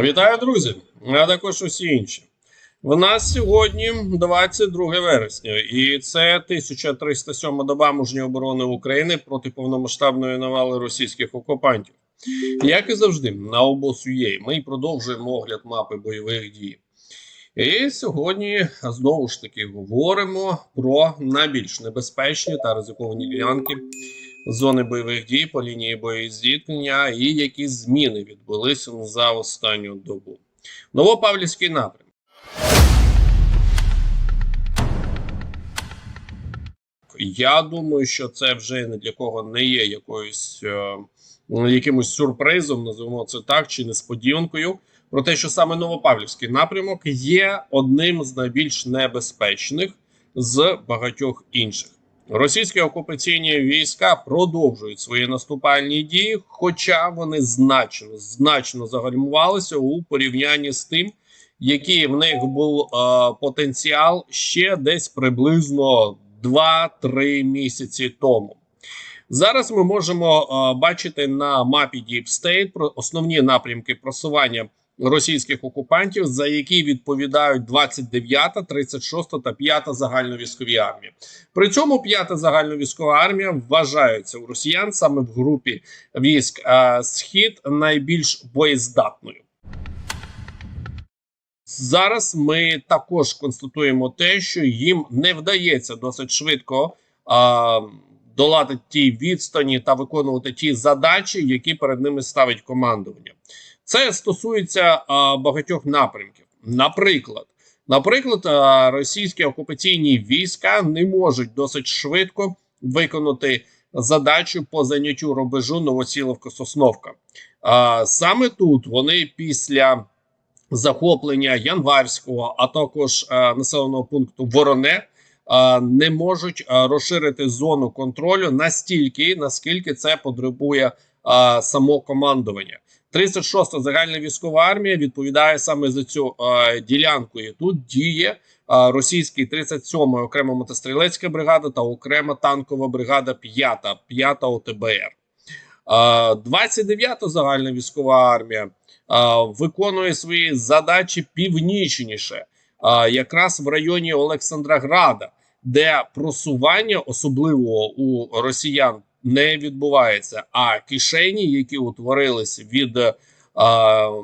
Вітаю, друзі! А також усі інші. В нас сьогодні 22 вересня, і це 1307 доба мужньої оборони України проти повномасштабної навали російських окупантів. Як і завжди, на обосу.ua ми продовжуємо огляд мапи бойових дій. І сьогодні знову ж таки говоримо про найбільш небезпечні та ризиковані ділянки зони бойових дій по лінії боєзіткнення і які зміни відбулися за останню добу. Новопавлівський напрям. Я думаю, що це вже не для кого не є якоюсь е, якимось сюрпризом, називаємо це так, чи несподіванкою. Про те, що саме Новопавлівський напрямок є одним з найбільш небезпечних з багатьох інших. Російські окупаційні війська продовжують свої наступальні дії, хоча вони значно значно загальмувалися у порівнянні з тим, який в них був е, потенціал ще десь приблизно 2-3 місяці тому. Зараз ми можемо е, бачити на мапі Deep State основні напрямки просування російських окупантів, за які відповідають 29-та, 36-та та 5-та загальновійськові армії. При цьому 5-та загальновійськова армія вважається у росіян саме в групі військ е, Схід найбільш боєздатною. Зараз ми також констатуємо те, що їм не вдається досить швидко а, долати ті відстані та виконувати ті задачі, які перед ними ставить командування. Це стосується а, багатьох напрямків. Наприклад, наприклад, а, російські окупаційні війська не можуть досить швидко виконати задачу по заняттю рубежу Новосіловка-Сосновка. А, саме тут вони після захоплення Январського, а також е, населеного пункту Вороне. Не можуть розширити зону контролю настільки, наскільки це потребує е, само командування. 36-та загальна військова армія відповідає саме за цю е, ділянку. І тут діє е, російський 37-й окрема мотострілецька бригада та окрема танкова бригада 5-та, 5-та ОТБР. Е, 29-та загальна військова армія а, виконує свої задачі північніше, а, якраз в районі Олександрограда, де просування особливо у росіян не відбувається. А кишені, які утворились від а,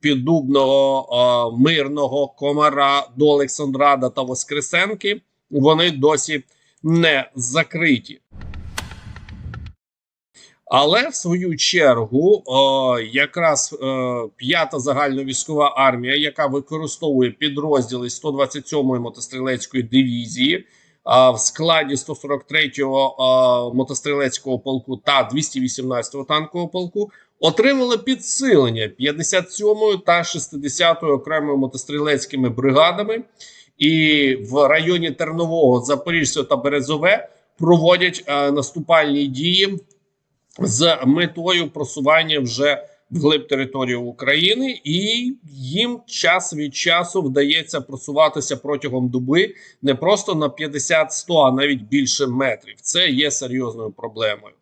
піддубного а, мирного комара до Олександрада та Воскресенки, вони досі не закриті. Але в свою чергу, о, якраз е, п'ята загальновійськова армія, яка використовує підрозділи 127-ї мотострілецької дивізії а, в складі 143-го а, мотострілецького полку та 218-го танкового полку, отримали підсилення 57-ї та 60-ї окремими мотострілецькими бригадами, і в районі Тернового, Запоріжжя та Березове проводять е, наступальні дії з метою просування вже вглиб території України, і їм час від часу вдається просуватися протягом доби не просто на 50-100, а навіть більше метрів. Це є серйозною проблемою.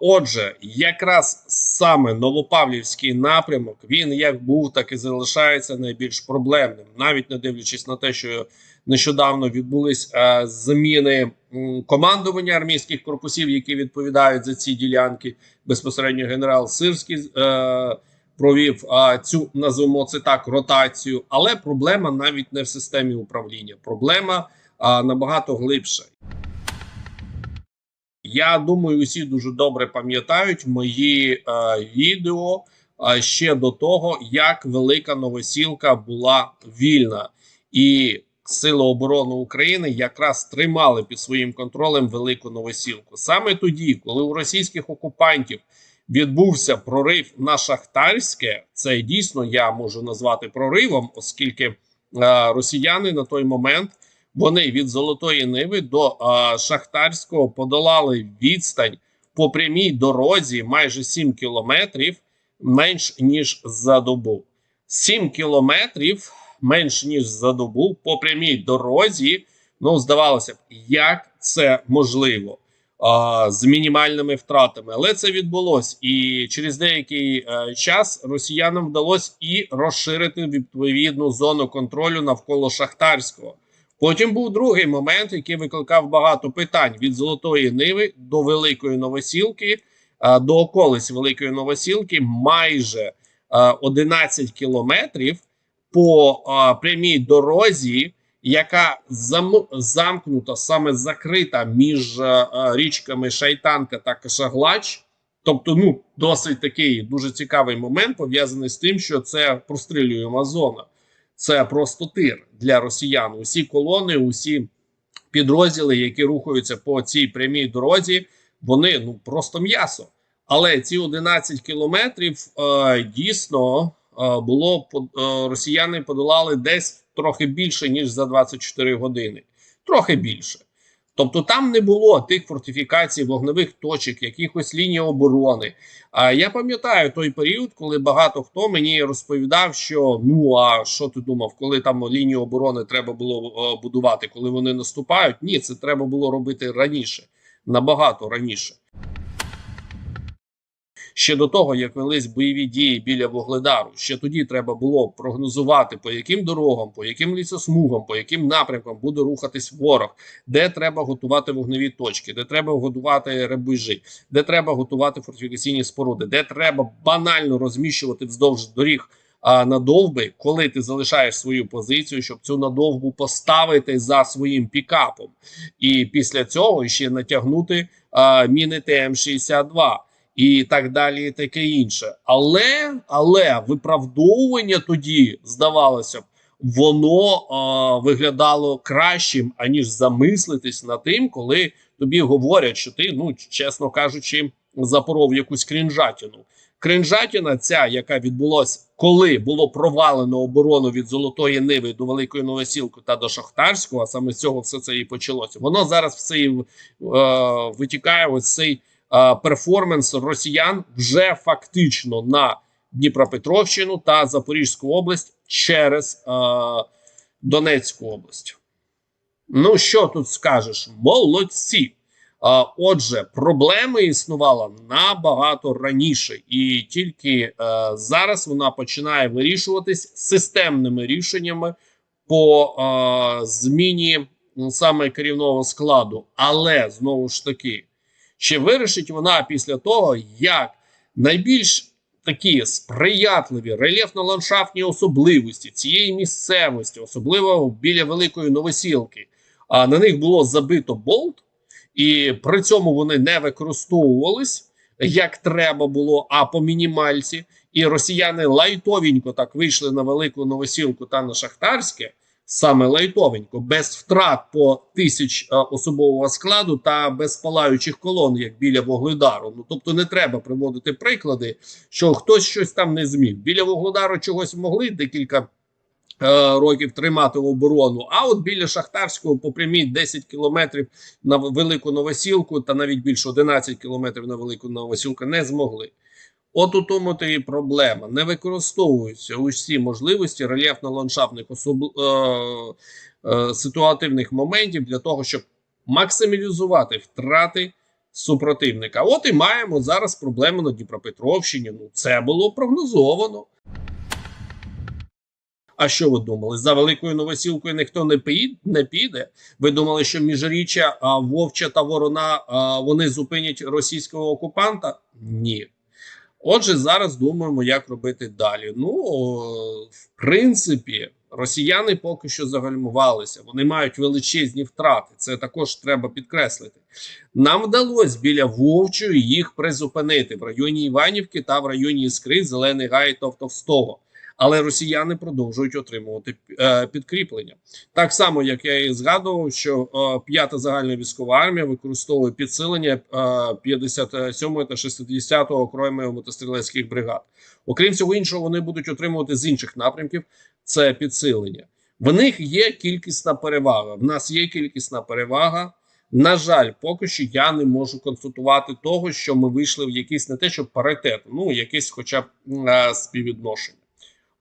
Отже, якраз саме Новопавлівський напрямок він як був, так і залишається найбільш проблемним, навіть не дивлячись на те, що нещодавно відбулись е, зміни командування армійських корпусів, які відповідають за ці ділянки. Безпосередньо генерал Сирський е, провів цю називаємо це так ротацію. Але проблема навіть не в системі управління. Проблема набагато глибша. Я думаю, усі дуже добре пам'ятають мої е, відео е, ще до того, як велика новосілка була вільна, і Сили оборони України якраз тримали під своїм контролем велику новосілку. Саме тоді, коли у російських окупантів відбувся прорив на Шахтарське, це дійсно я можу назвати проривом, оскільки е, росіяни на той момент вони від Золотої Ниви до е, Шахтарського подолали відстань по прямій дорозі майже 7 кілометрів менш ніж за добу. 7 кілометрів менш ніж за добу по прямій дорозі. Ну, здавалося б, як це можливо? а, з мінімальними втратами. Але це відбулось, і через деякий е, час росіянам вдалося і розширити відповідну зону контролю навколо Шахтарського. Потім був другий момент, який викликав багато питань від Золотої Ниви до Великої Новосілки, а, до околиць Великої Новосілки, майже а, 11 кілометрів по а, прямій дорозі, яка зам, замкнута, саме закрита між а, річками Шайтанка та Кашаглач. Тобто, ну досить такий дуже цікавий момент пов'язаний з тим, що це прострілюєма зона. Це просто тир для росіян. Усі колони, усі підрозділи, які рухаються по цій прямій дорозі, вони ну просто м'ясо. Але ці 11 кілометрів е, дійсно було по- е, росіяни подолали десь трохи більше ніж за 24 години. Трохи більше. Тобто там не було тих фортифікацій, вогневих точок, якихось ліній оборони. А я пам'ятаю той період, коли багато хто мені розповідав, що ну а що ти думав, коли там лінію оборони треба було е, будувати, коли вони наступають? Ні, це треба було робити раніше, набагато раніше. Ще до того, як велись бойові дії біля Вугледару, ще тоді треба було прогнозувати, по яким дорогам, по яким лісосмугам, по яким напрямкам буде рухатись ворог, де треба готувати вогневі точки, де треба готувати ребежі, де треба готувати фортифікаційні споруди, де треба банально розміщувати вздовж доріг а, надовби, коли ти залишаєш свою позицію, щоб цю надовбу поставити за своїм пікапом, і після цього ще натягнути а, міни ТМ-62 і так далі, і таке інше. Але але виправдовування тоді здавалося б, воно а, виглядало кращим, аніж замислитись над тим, коли тобі говорять, що ти, ну чесно кажучи, запоров якусь крінжатіну. Кринжатіна, ця, яка відбулась, коли було провалено оборону від Золотої Ниви до Великої Новосілки та до Шахтарського, а саме з цього все це і почалося. Воно зараз все і, е, витікає ось цей е, перформанс росіян вже фактично на Дніпропетровщину та Запорізьку область через е, Донецьку область. Ну, що тут скажеш? Молодці. А, Отже, проблема існувала набагато раніше, і тільки е, зараз вона починає вирішуватись системними рішеннями по е, зміні саме керівного складу. Але знову ж таки, чи вирішить вона після того, як найбільш такі сприятливі рельєфно-ландшафтні особливості цієї місцевості, особливо біля Великої Новосілки, а на них було забито болт і при цьому вони не використовувались як треба було, а по мінімальці. І росіяни лайтовенько так вийшли на велику новосілку та на шахтарське, саме лайтовенько, без втрат по тисяч е, особового складу та без палаючих колон, як біля Вогледару. Ну тобто не треба приводити приклади, що хтось щось там не зміг. Біля Вогледару чогось могли декілька. е, Років тримати оборону, а от біля Шахтарського по прямій 10 кілометрів на велику новосілку, та навіть більше 11 кілометрів на велику новосілку не змогли. От у тому то і проблема. Не використовуються усі можливості рельєфно-ландшафтних особ... е... е... ситуативних моментів для того, щоб максималізувати втрати супротивника. От і маємо зараз проблему на Дніпропетровщині. Ну це було прогнозовано. А що ви думали? За великою новосілкою ніхто не пі- не піде. Ви думали, що міжріччя а, Вовча та Ворона а, вони зупинять російського окупанта? Ні. Отже, зараз думаємо, як робити далі. Ну, в принципі, росіяни поки що загальмувалися. Вони мають величезні втрати. Це також треба підкреслити. Нам вдалося біля Вовчої їх призупинити в районі Іванівки та в районі Іскри, Зелений Гай та Товстого. Але росіяни продовжують отримувати е, підкріплення. Так само, як я і згадував, що е, п'ята загальна військова армія використовує підсилення е, 57 та 60 окремих мотострілецьких бригад. Окрім всього іншого, вони будуть отримувати з інших напрямків це підсилення. В них є кількісна перевага. В нас є кількісна перевага. На жаль, поки що я не можу констатувати того, що ми вийшли в якийсь не те, що паритет, ну якесь, хоча б е, співвідношення.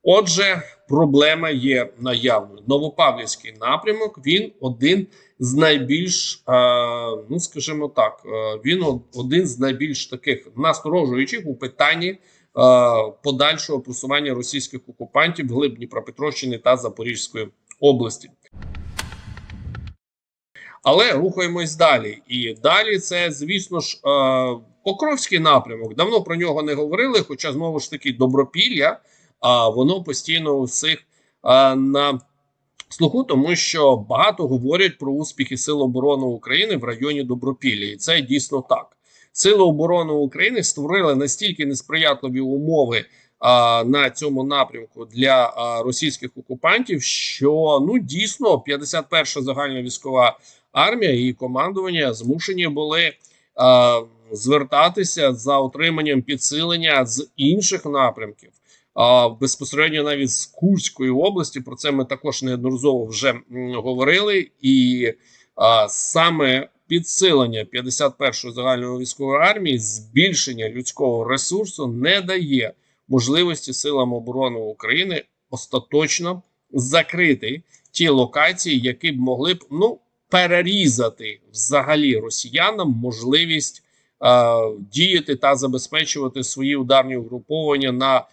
Отже, проблема є наявною. Новопавлівський напрямок він один з найбільш, е, ну скажімо так, е, він один з найбільш таких насторожуючих у питанні е, подальшого просування російських окупантів вглиб Дніпропетровщини та Запорізької області. Але рухаємось далі. І далі це, звісно ж, Покровський напрямок. Давно про нього не говорили, хоча знову ж таки добропілля, а воно постійно у всіх на слуху, тому що багато говорять про успіхи Сил оборони України в районі Добропілля, і це дійсно так. Сили оборони України створили настільки несприятливі умови а, на цьому напрямку для а, російських окупантів, що ну дійсно 51-ша загальна військова армія і командування змушені були а, звертатися за отриманням підсилення з інших напрямків. Безпосередньо навіть з Курської області про це ми також неодноразово вже говорили, і а, саме підсилення 51-ї загальної військової армії, збільшення людського ресурсу не дає можливості силам оборони України остаточно закрити ті локації, які б могли б ну перерізати взагалі росіянам можливість діяти та забезпечувати свої ударні угруповання на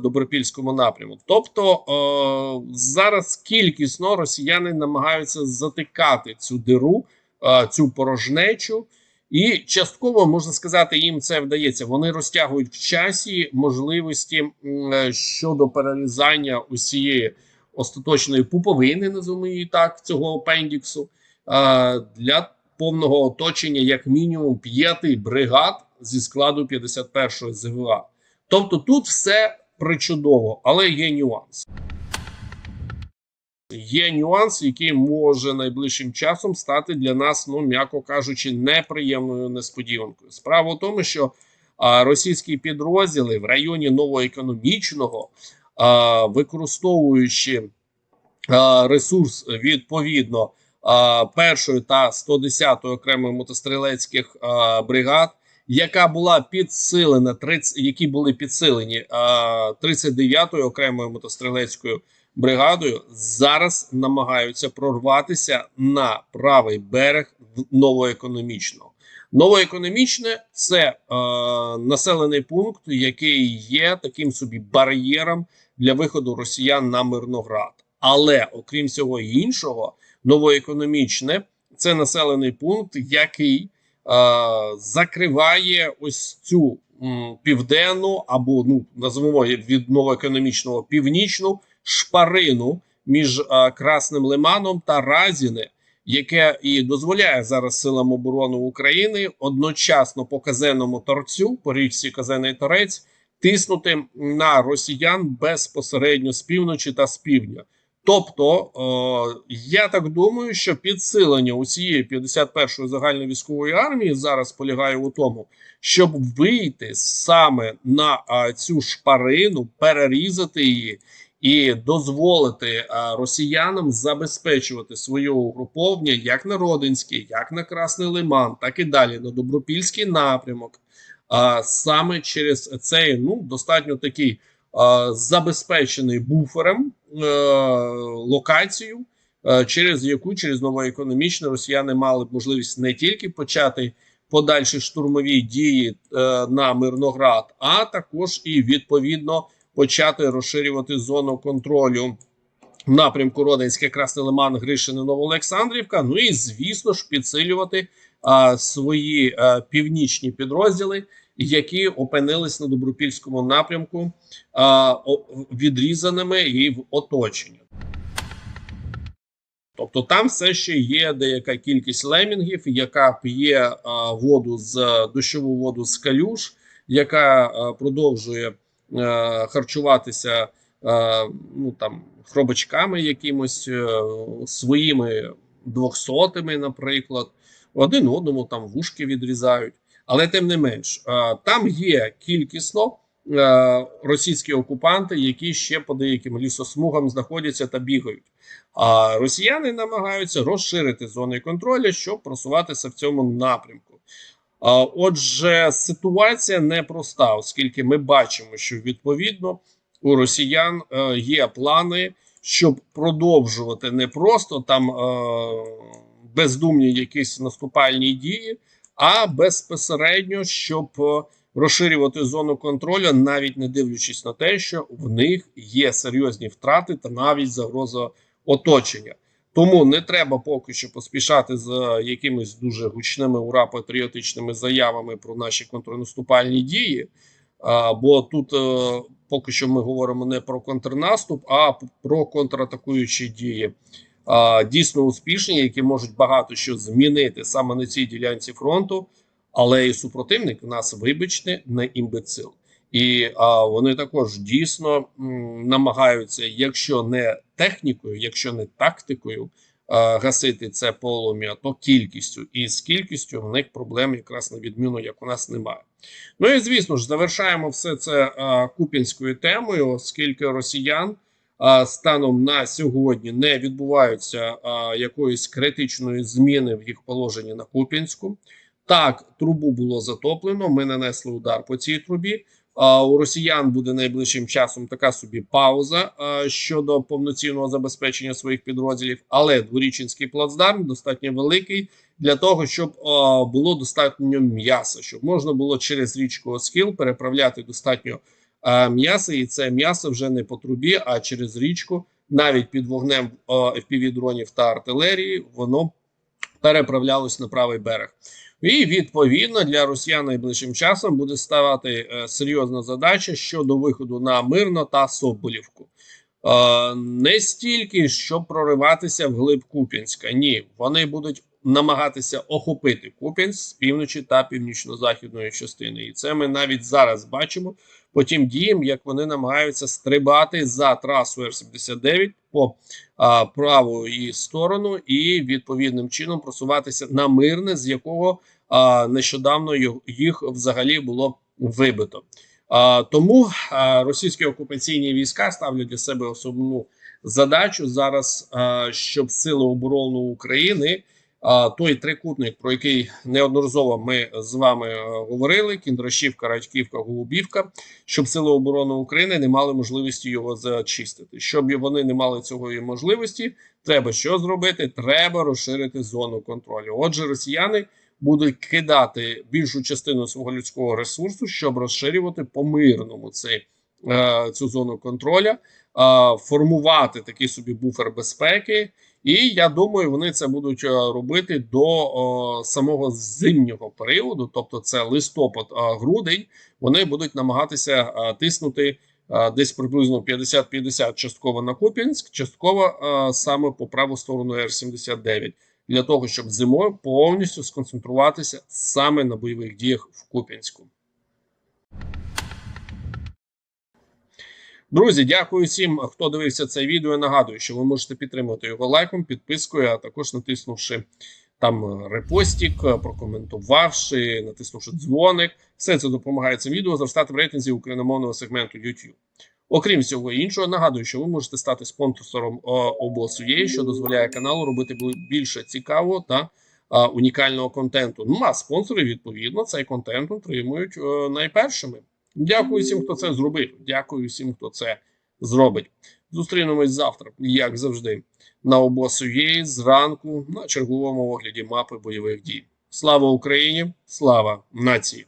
добропільському напрямку. Тобто е, зараз кількісно росіяни намагаються затикати цю диру, е, цю порожнечу. І частково можна сказати, їм це вдається. Вони розтягують в часі можливості е, щодо перерізання усієї остаточної пуповини, називаємо її так, цього апендіксу, е, для повного оточення, як мінімум, п'яти бригад зі складу 51-ї ЗВА. Тобто тут все причудово, але є нюанс. Є нюанс, який може найближчим часом стати для нас, ну м'яко кажучи, неприємною несподіванкою. Справа в тому, що а, російські підрозділи в районі новоекономічного, а, використовуючи а, ресурс відповідно а, першої та 110-ї окремої мотострілецьких а, бригад, яка була підсилена 30, які були підсилені а, 39-ю окремою мотострілецькою бригадою зараз намагаються прорватися на правий берег новоекономічного. Новоекономічне це е, населений пункт, який є таким собі бар'єром для виходу росіян на Мирноград. Але окрім всього іншого, новоекономічне це населений пункт, який закриває ось цю південну або ну називаємо від новоекономічного північну шпарину між е, Красним Лиманом та Разіне, яке і дозволяє зараз силам оборони України одночасно по казенному торцю, по річці Казений Торець, тиснути на росіян безпосередньо з півночі та з півдня. Тобто, е, я так думаю, що підсилення усієї 51-ї загальної військової армії зараз полягає у тому, щоб вийти саме на е, цю шпарину, перерізати її і дозволити а, росіянам забезпечувати своє угруповання як на Родинський, як на Красний Лиман, так і далі на Добропільський напрямок. А, саме через цей ну достатньо такий забезпечений буфером е, локацію, е, через яку через новоекономічне росіяни мали б можливість не тільки почати подальші штурмові дії е, на Мирноград, а також і відповідно почати розширювати зону контролю напрямку Родинське, Красний Лиман, Гришине, Новоолександрівка. Ну і звісно ж підсилювати а, свої а, північні підрозділи, які опинились на добропільському напрямку а, відрізаними і в оточенні. Тобто там все ще є деяка кількість лемінгів, яка п'є а, воду з дощову воду з калюш, яка а, продовжує е, харчуватися е, ну там хробачками якимось е, своїми двохсотими, наприклад, один одному там вушки відрізають. Але тим не менш, е, там є кількісно е, російські окупанти, які ще по деяким лісосмугам знаходяться та бігають. А росіяни намагаються розширити зони контролю, щоб просуватися в цьому напрямку. Отже, ситуація непроста, оскільки ми бачимо, що відповідно у росіян е, є плани, щоб продовжувати не просто там бездумні якісь наступальні дії, а безпосередньо, щоб е, розширювати зону контролю, навіть не дивлячись на те, що в них є серйозні втрати та навіть загроза оточення. Тому не треба поки що поспішати з якимись дуже гучними ура патріотичними заявами про наші контрнаступальні дії. А, бо тут е, поки що ми говоримо не про контрнаступ, а про контратакуючі дії. Дійсно успішні, які можуть багато що змінити саме на цій ділянці фронту. Але і супротивник у нас, вибачте, не імбецил. І а, вони також дійсно м, намагаються, якщо не технікою, якщо не тактикою, а, гасити це полум'я, то кількістю. І з кількістю в них проблем якраз на відміну, як у нас немає. Ну і звісно ж, завершаємо все це а, купінською темою, оскільки росіян станом на сьогодні не відбуваються якоїсь критичної зміни в їх положенні на Купінську. Так, трубу було затоплено. Ми нанесли удар по цій трубі. У росіян буде найближчим часом така собі пауза щодо повноцінного забезпечення своїх підрозділів. Але дворічинський плацдарм достатньо великий для того, щоб було достатньо м'яса, щоб можна було через річку Оскіл переправляти достатньо м'яса, і це м'ясо вже не по трубі, а через річку, навіть під вогнем fpv дронів та артилерії, воно переправлялось на правий берег. І відповідно для росіян найближчим часом буде ставати е, серйозна задача щодо виходу на мирно та Соболівку. Е, не стільки щоб прориватися в глиб Куп'янська. Ні, вони будуть намагатися охопити Куп'янськ з півночі та північно-західної частини. І це ми навіть зараз бачимо по тим діям, як вони намагаються стрибати за трасу Р-79 по а, праву її сторону, і відповідним чином просуватися на мирне, з якого а, нещодавно їх взагалі було вибито. А, тому а, російські окупаційні війська ставлять для себе основну задачу зараз, а, щоб сили оборони України. Той трикутник, про який неодноразово ми з вами е, говорили: Кіндрашівка, Радьківка, Голубівка, щоб сили оборони України не мали можливості його зачистити. Щоб вони не мали цього можливості, треба що зробити? Треба розширити зону контролю. Отже, росіяни будуть кидати більшу частину свого людського ресурсу, щоб розширювати по мирному цей, цю зону контроля, формувати такий собі буфер безпеки. І я думаю, вони це будуть е, робити до о, самого зимнього періоду, тобто це листопад, а грудень. Вони будуть намагатися е, тиснути е, десь приблизно 50-50 частково на Куп'янськ, частково е, саме по праву сторону Р-79, для того, щоб зимою повністю сконцентруватися саме на бойових діях в Куп'янську. Друзі, дякую всім, хто дивився це відео. Нагадую, що ви можете підтримати його лайком, підпискою, а також натиснувши там репостік, прокоментувавши, натиснувши дзвоник. Все це допомагає цим відео зростати в рейтинзі україномовного сегменту YouTube. Окрім всього іншого, нагадую, що ви можете стати спонсором обосує, що дозволяє каналу робити більше цікавого та а, унікального контенту. Ну а спонсори відповідно цей контент отримують е, найпершими. Дякую всім, хто це зробив. Дякую всім, хто це зробить. Зустрінемось завтра, як завжди, на обосує зранку на черговому огляді мапи бойових дій. Слава Україні! Слава нації!